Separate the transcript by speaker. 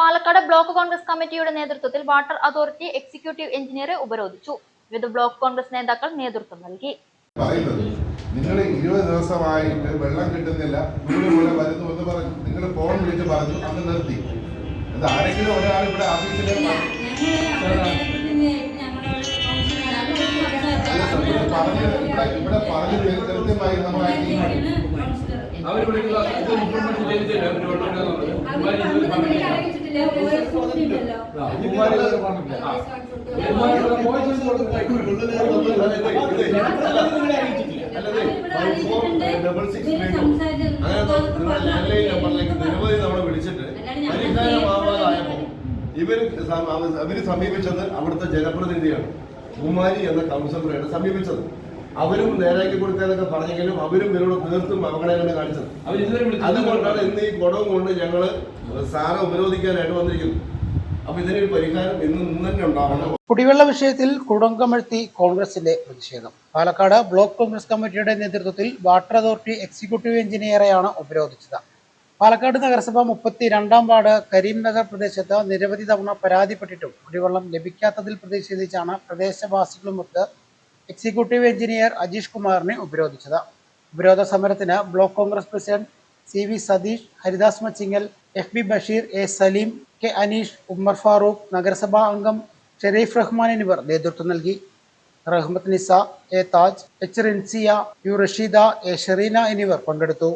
Speaker 1: Palakkad block Congress കമ്മിറ്റിയുടെ നേതൃത്വത്തിൽ water authority executive എഞ്ചിനീയറെ ഉപരോധിച്ചു. വിവിധ ബ്ലോക്ക് കോൺഗ്രസ് നേതാക്കൾ നേതൃത്വം നൽകി.
Speaker 2: പറയുന്നത് നിങ്ങൾ ഇരുപത് ദിവസമായിട്ട് വെള്ളം കിട്ടുന്നില്ല പോലെ വരുന്നു എന്ന് പറഞ്ഞു. നിങ്ങൾ ഫോൺ വിളിച്ച് പറഞ്ഞു അന്ന് നിർത്തി. അത് ആരെങ്കിലും ഒരാൾ ഇവിടെ ഓഫീസിലെ ഇവിടെ പറഞ്ഞ് ഇവിടെ ഇവിടെ പറഞ്ഞു കൃത്യമായി
Speaker 3: അവർ വിളിക്കുന്ന
Speaker 4: നമ്പറിലേക്ക് നിരവധി തവണ വിളിച്ചിട്ട് ഇവർ അവർ സമീപിച്ചത് അവിടുത്തെ ജനപ്രതിനിധിയാണ്. കുമാരി എന്ന കൗൺസിലറെയാണ് സമീപിച്ചത്. അവരും നേരാക്കി കൊടുത്തതൊക്കെ പറഞ്ഞെങ്കിലും അവരും ഇവരോട് തീർത്തും അവഗണനയാണ് കാണിച്ചത്. അതുകൊണ്ടാണ് ഇന്ന് ഈ കുടവും കൊണ്ട് ഞങ്ങൾ സാറെ ഉപരോധിക്കാനായിട്ട് വന്നിരിക്കുന്നത്. അപ്പൊ ഇതിനൊരു പരിഹാരം ഇന്ന് ഇന്ന് തന്നെ ഉണ്ടാവണം.
Speaker 5: കുടിവെള്ള വിഷയത്തിൽ കുടങ്കമഴ്ത്തി കോൺഗ്രസിന്റെ പ്രതിഷേധം. പാലക്കാട് ബ്ലോക്ക് കോൺഗ്രസ് കമ്മിറ്റിയുടെ നേതൃത്വത്തിൽ വാട്ടർ അതോറിറ്റി എക്സിക്യൂട്ടീവ് എഞ്ചിനീയറെയാണ് ഉപരോധിച്ചത്. പാലക്കാട് നഗരസഭ മുപ്പത്തി രണ്ടാം വാർഡ് കരീംനഗർ പ്രദേശത്ത് നിരവധി തവണ പരാതിപ്പെട്ടിട്ടും കുടിവെള്ളം ലഭിക്കാത്തതിൽ പ്രതിഷേധിച്ചാണ് പ്രദേശവാസികളുമൊത്ത് എക്സിക്യൂട്ടീവ് എഞ്ചിനീയർ അജീഷ് കുമാറിനെ ഉപരോധിച്ചത്. ഉപരോധ സമരത്തിന് block congress president C V Satheesh Haridas Machingal F B Basheer A Saleem K Aneesh Ummer Farooq നഗരസഭാ അംഗം ഷെരീഫ് റഹ്മാൻ എന്നിവർ നേതൃത്വം നൽകി. Rahmath Nisa A Taj H Rinsiya U Rasheeda A Shereena എന്നിവർ പങ്കെടുത്തു.